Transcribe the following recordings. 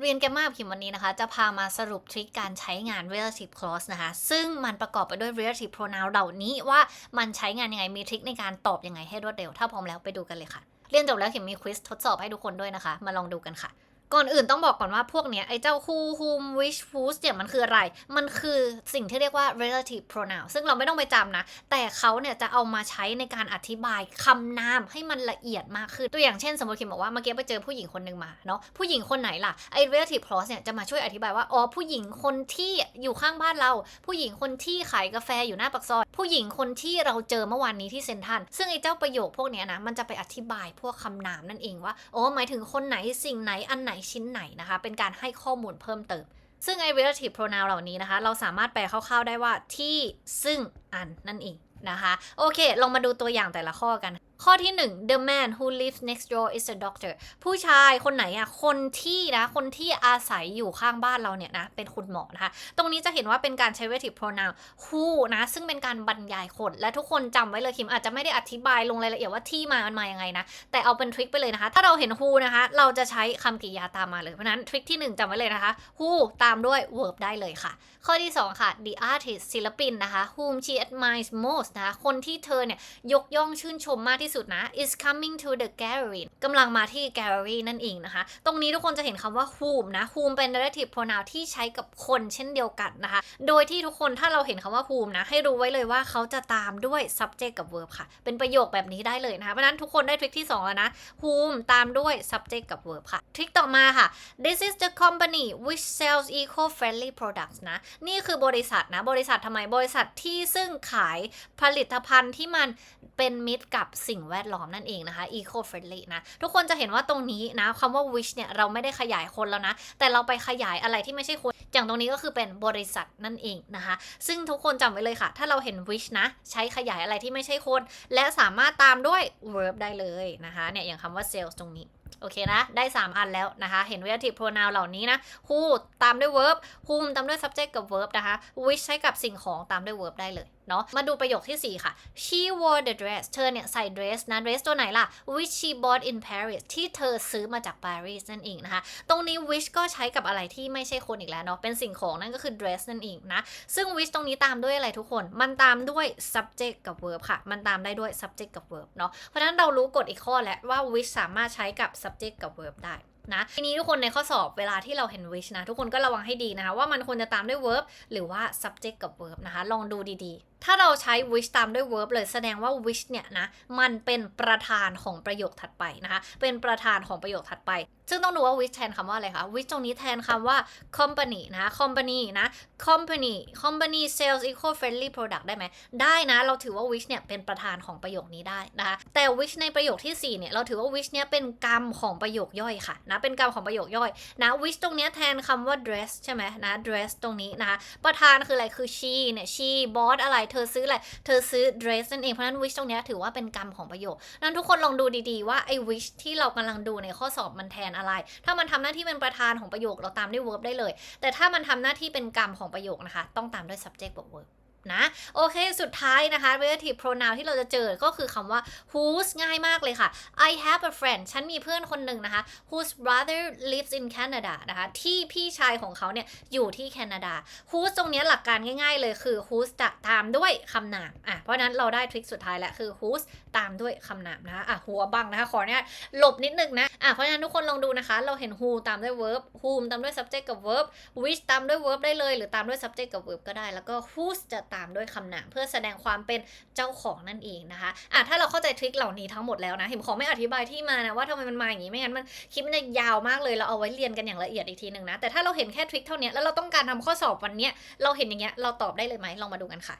เรียนแกมมากับคิมวันนี้นะคะ จะพามาสรุปทริคการใช้งาน relative clause นะคะ ซึ่งมันประกอบไปด้วย relative pronoun เหล่านี้ว่ามันใช้งานยังไงมีทริคในการตอบยังไงให้รวดเร็ว ถ้าพร้อมแล้วไปดูกันเลยค่ะ เรียนจบแล้วคิมมีควิสทดสอบให้ทุกคนด้วยนะคะ มาลองดูกันค่ะ ก่อนอื่นต้องบอกก่อนว่าพวกเนี้ยไอ้เจ้า who whom which whose เนี่ยมันคืออะไร มันคือสิ่งที่เรียกว่า relative pronoun ซึ่งเราไม่ต้องไปจำนะ แต่เขาเนี่ยจะเอามาใช้ในการอธิบายคำนามให้มันละเอียดมากขึ้น ตัวอย่างเช่น สมมติคิมบอกว่าเมื่อกี้ไปเจอผู้หญิงคนหนึ่งมาเนาะ ผู้หญิงคนไหนล่ะ ไอ้ relative clause เนี่ยจะมาช่วยอธิบายว่า อ๋อ ผู้หญิงคนที่อยู่ข้างบ้านเรา ผู้หญิงคนที่ขายกาแฟอยู่หน้าปากซอย ผู้หญิงคนที่เราเจอเมื่อวานนี้ที่เซนทรัลซึ่งไอ้เจ้าประโยคพวกเนี้ยนะ มันจะไปอธิบายพวกคำนามนั่นเองว่า อ๋อ หมายถึงคนไหน สิ่งไหน อันไหนชิ้นไหนนะคะ เป็นการให้ข้อมูลเพิ่มเติม ซึ่งไอ้ relative pronoun เหล่านี้นะคะ เราสามารถแปลคร่าวๆได้ว่าที่ซึ่งอันนั่นเองนะคะ โอเค ลองมาดูตัวอย่างแต่ละข้อกันข้อที่ 1 the man who lives next door is a doctor ผู้ชายคนไหนอะคนที่นะคนที่อาศัยอยู่ข้างบ้านเราเนี่ยนะเป็นคุณหมอนะคะ ตรงนี้จะเห็นว่าเป็นการใช้ relative pronoun who นะ ซึ่งเป็นการบรรยายคน และทุกคนจำไว้เลยคิมอาจจะไม่ได้อธิบายลงรายละเอียดว่าที่มามันมายังไงนะ แต่เอาเป็นทริคไปเลยนะคะ ถ้าเราเห็น who นะคะ เราจะใช้คำกริยาตามมาเลย เพราะนั้นทริคที่ 1จำไว้เลยนะคะ who ตามด้วย verb ได้เลยค่ะ ข้อที่ 2 ค่ะ the artist ศิลปินนะคะ whom she admires most นะคะคนที่เธอเนี่ยยกย่องชื่นชมมากที่สุดนะ is coming to the gallery กำลังมาที่ gallery นั่นเองนะคะ ตรงนี้ทุกคนจะเห็นคำว่า whom นะ whom เป็น relative pronoun ที่ใช้กับคนเช่นเดียวกันนะคะ โดยที่ทุกคนถ้าเราเห็นคำว่า whom นะ ให้รู้ไว้เลยว่าเขาจะตามด้วย subject กับ verb ค่ะ เป็นประโยคแบบนี้ได้เลยนะคะ เพราะนั้นทุกคนได้ทริคที่ 2 แล้วนะ whom ตามด้วย subject กับ verb ค่ะ ทริคต่อมาค่ะ this is the company which sells eco-friendly products นะ นี่คือบริษัทนะ บริษัททำไม บริษัทที่ซึ่งขายผลิตภัณฑ์ที่มันเป็นมิตรกับสิ่งแวดล้อมนั่นเองนะคะ eco-friendly นะ ทุกคนจะเห็นว่าตรงนี้นะคำว่า which เนี่ยเราไม่ได้ขยายคนแล้วนะ แต่เราไปขยายอะไรที่ไม่ใช่คน อย่างตรงนี้ก็คือเป็นบริษัทนั่นเองนะคะ ซึ่งทุกคนจำไว้เลยค่ะ ถ้าเราเห็น which นะ ใช้ขยายอะไรที่ไม่ใช่คน และสามารถตามด้วย verb ได้เลยนะคะเนี่ยอย่างคำว่า sales ตรงนี้ โอเคนะ ได้ 3 อันแล้วนะคะ เห็น relative pronoun เหล่านี้นะ who ตามด้วย verb whom ตามด้วย subject กับ verb นะคะ which ใช้กับสิ่งของตามด้วย verb ได้เลยเนาะ มาดูประโยคทีสี่ 4 ค่ะ she wore the dress เธอเนี่ยใส่ dress นะ dress ตัวไหนล่ะ which she bought in Paris ที่เธอซื้อมาจากปารีสนั่นเองนะคะ ตรงนี้ which ก็ใช้กับอะไรที่ไม่ใช่คนอีกแล้วเนาะ เป็นสิ่งของนั่นก็คือ dress นั่นเองนะ ซึ่ง which ตรงนี้ตามด้วยอะไรทุกคน มันตามด้วย subject กับ verb ค่ะ มันตามได้ด้วย subject กับ verb เนาะ เพราะฉะนั้นเรารู้กฎอีกข้อแล้วว่า which สามารถใช้กับ subject กับ verb ได้นะทีนี้ทุกคนในข้อสอบเวลาที่เราเห็น which นะ ทุกคนก็ระวังให้ดีนะคะ ว่ามันควรจะตามด้วย verb หรือว่า subject กับ verb นะคะ ลองดูดีๆ ถ้าเราใช้ which ตามด้วย verb เลยแสดงว่า which เนี่ยนะ มันเป็นประธานของประโยคถัดไปนะคะ เป็นประธานของประโยคถัดไป ซึ่งต้องดูว่า which แทนคำว่าอะไรคะ which ตรงนี้แทนคำว่า company นะคะ company นะ company company sells eco-friendly product ได้ไหม ได้นะ เราถือว่า which เนี่ยเป็นประธานของประโยคนี้ได้นะคะ แต่ which ในประโยคที่ 4 เนี่ย เราถือว่า which เนี่ยเป็นกรรมของประโยคย่อยค่ะนะ เป็นกรรมของประโยคย่อยนะ which ตรงนี้แทนคำว่า dress ใช่ไหมนะ dress ตรงนี้นะคะ ประธานคืออะไร คือ she เนี่ย she bought อะไรเธอซื้ออะไร เธอซื้อ dress นั่นเอง เพราะนั้น wish ตรงนี้ถือว่าเป็นกรรมของประโยคนั้นทุกคนลองดูดีๆว่าไอ้ wish ที่เรากำลังดูในข้อสอบมันแทนอะไร ถ้ามันทำหน้าที่เป็นประธานของประโยคเราตามด้วย verb ได้เลย แต่ถ้ามันทำหน้าที่เป็นกรรมของประโยคนะคะ ต้องตามด้วย subject บวก verb นะ โอเค สุดท้ายนะคะ relative pronoun ที่เราจะเจอก็คือคำว่า whose ง่ายมากเลยค่ะ I have a friend ฉันมีเพื่อนคนหนึ่งนะคะ whose brother lives in Canada นะคะ ที่พี่ชายของเขาเนี่ย อยู่ที่แคนาดา whose ตรงนี้หลักการง่ายๆ เลยคือ whose จะตามด้วยคำนามอะเพราะฉะนั้นเราได้ทริคสุดท้ายแล้วคือ whose ตามด้วยคำนามนะคะอะหัวบังนะคะ ขอเนี่ยหลบนิดนึงนะอะเพราะฉะนั้นทุกคนลองดูนะคะ เราเห็น who ตามด้วย verb whom ตามด้วย subject กับ verb which ตามด้วย verb ได้เลย หรือตามด้วย subject กับ verb ก็ได้แล้วก็ whose จะตามด้วยคำนามเพื่อแสดงความเป็นเจ้าของนั่นเองนะคะอะถ้าเราเข้าใจทริคเหล่านี้ทั้งหมดแล้วนะเห็นขอไม่อธิบายที่มานะว่าทำไมมันมาอย่างนี้ไม่งั้นมันคลิปมันจะยาวมากเลยเราเอาไว้เรียนกันอย่างละเอียดอีกทีหนึ่งนะแต่ถ้าเราเห็นแค่ทริคเท่านี้แล้วเราต้องการทำข้อสอบวันนี้เราเห็นอย่างเงี้ยเราตอบได้เลยไหมลองมาดูกันค่ะ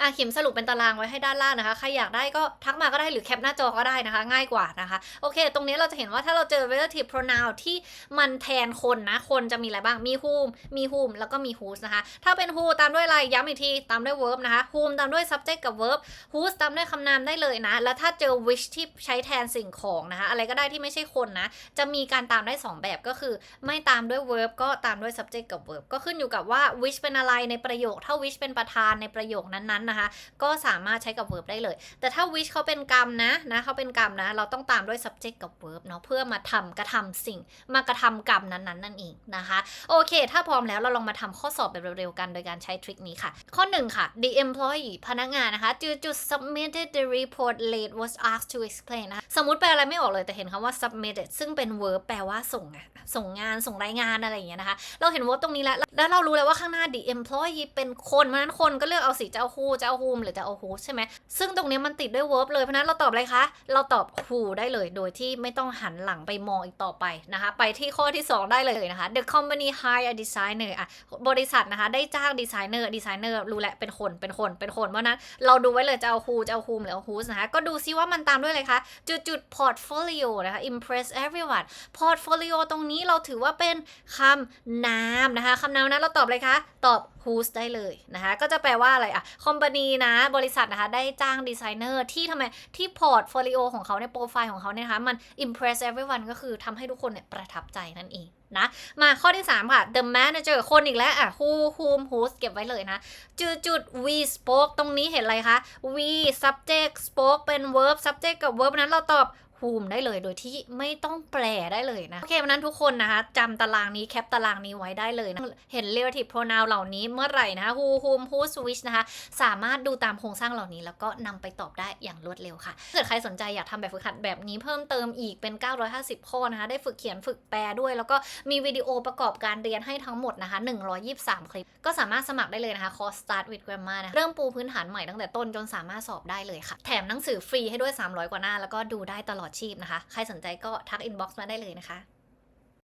อะเข็มสรุปเป็นตารางไว้ให้ด้านล่างนะคะ ใครอยากได้ก็ทักมาก็ได้หรือแคปหน้าจอก็ได้นะคะ ง่ายกว่านะคะ โอเค ตรงนี้เราจะเห็นว่าถ้าเราเจอ relative pronoun ที่มันแทนคนนะ คนจะมีอะไรบ้าง มี whom มี whom แล้วก็มี whose นะคะ ถ้าเป็น who ตามด้วยอะไร ย้ำอีกที ตามด้วย verb นะคะ whom ตามด้วย subject กับ verb whose ตามด้วยคำนามได้เลยนะ แล้วถ้าเจอ which ที่ใช้แทนสิ่งของนะคะ อะไรก็ได้ที่ไม่ใช่คนนะ จะมีการตามได้ 2 แบบก็คือ ไม่ตามด้วย verb ก็ตามด้วย subject กับ verb ก็ขึ้นอยู่กับว่า which เป็นอะไรในประโยค ถ้า which เป็นประธานในประโยคนั้นนั้นนะคะ ก็สามารถใช้กับ verb ได้เลย แต่ถ้า wish เขาเป็นกรรมนะนะเขาเป็นกรรมนะ เราต้องตามด้วย subject กับ verb เนาะเพื่อมาทำกระทำสิ่ง มากระทำกรรมนั้นๆนั่นเองนะคะ โอเค ถ้าพร้อมแล้วเราลองมาทำข้อสอบแบบเร็วๆกันโดยการใช้ทริคนี้ค่ะ ข้อ 1 ค่ะ the employee พนักงานนะคะจุดจุด submitted the report late was asked to explain นะคะสมมติแปลอะไรไม่ออกเลยแต่เห็นคำว่า submitted ซึ่งเป็น verb แปลว่าส่งอะส่งงานส่งรายงานอะไรอย่างเงี้ยนะคะ เราเห็น verb ตรงนี้แล้ว แล้วเรารู้แล้วว่าข้างหน้า the employee เป็นคนเพราะนั้นคนก็เลือกเอาสิจะเอา who จะเอา whom หรือจะเอา whose ใช่ไหมซึ่งตรงนี้มันติดด้วย verb เลยเพราะนั้นเราตอบอะไรคะ เราตอบ who ได้เลย โดยที่ไม่ต้องหันหลังไปมองอีกต่อไปนะคะ ไปที่ข้อที่ 2 ได้เลยนะคะ the company hire a designer อะบริษัทนะคะ ได้จ้างดีไซเนอร์ดีไซเนอร์รู้แหละเป็นคนเป็นคนเป็นคนเพราะนั้นเราดูไว้เลยจะเอา who จะเอา whom หรือเอา whose นะคะก็ดูซิว่ามันตามด้วยอะไรคะจุดจุด portfolio นะคะ impress everyone portfolio ตรงนี้เราถือว่าเป็นคำนามนะคะคำนามนั้นเราตอบเลยคะตอบ whose ได้เลยนะคะ ก็จะแปลว่าอะไรอะคอมพานีนะ บริษัทนะคะ ได้จ้างดีไซเนอร์ที่ทำไม ที่ portfolio ของเขาในโปรไฟล์ของเขาเนี่ยนะคะ มัน impress everyone ก็คือทำให้ทุกคนเนี่ยประทับใจนั่นเองนะ มาข้อที่ 3 ค่ะ the manager คนอีกแล้วอะ who whom whose เก็บไว้เลยนะ จุดจุด we spoke ตรงนี้เห็นอะไรคะ we subject spoke เป็น verb subject กับ verb นั้นเราตอบ whom ได้เลยโดยที่ไม่ต้องแปลได้เลยนะ โอเควันนั้นทุกคนนะคะจำตารางนี้แคปตารางนี้ไว้ได้เลยนะ เห็น relative pronoun เหล่านี้เมื่อไหร่นะคะ who whom whose which นะคะ สามารถดูตามโครงสร้างเหล่านี้ แล้วก็นำไปตอบได้อย่างรวดเร็วค่ะถ้าเกิดใครสนใจอยากทำแบบฝึกหัดแบบนี้เพิ่มเติมอีกเป็น 950 ข้อนะคะ ได้ฝึกเขียนฝึกแปลด้วย แล้วก็มีวิดีโอประกอบการเรียนให้ทั้งหมดนะคะ 123 คลิป ก็สามารถสมัครได้เลยนะคะคอร์ส Start with Grammar นะะเริ่มปูพื้นฐานใหม่ตั้งแต่ต้นจนสามารถสอบได้เลยค่ะ แถมหนังสือฟรีให้ด้วย 300 กว่าหน้า แล้วก็ดูได้ตลอดชีพนะคะ ใครสนใจก็ทักอินบ็อกซ์มาได้เลยนะคะ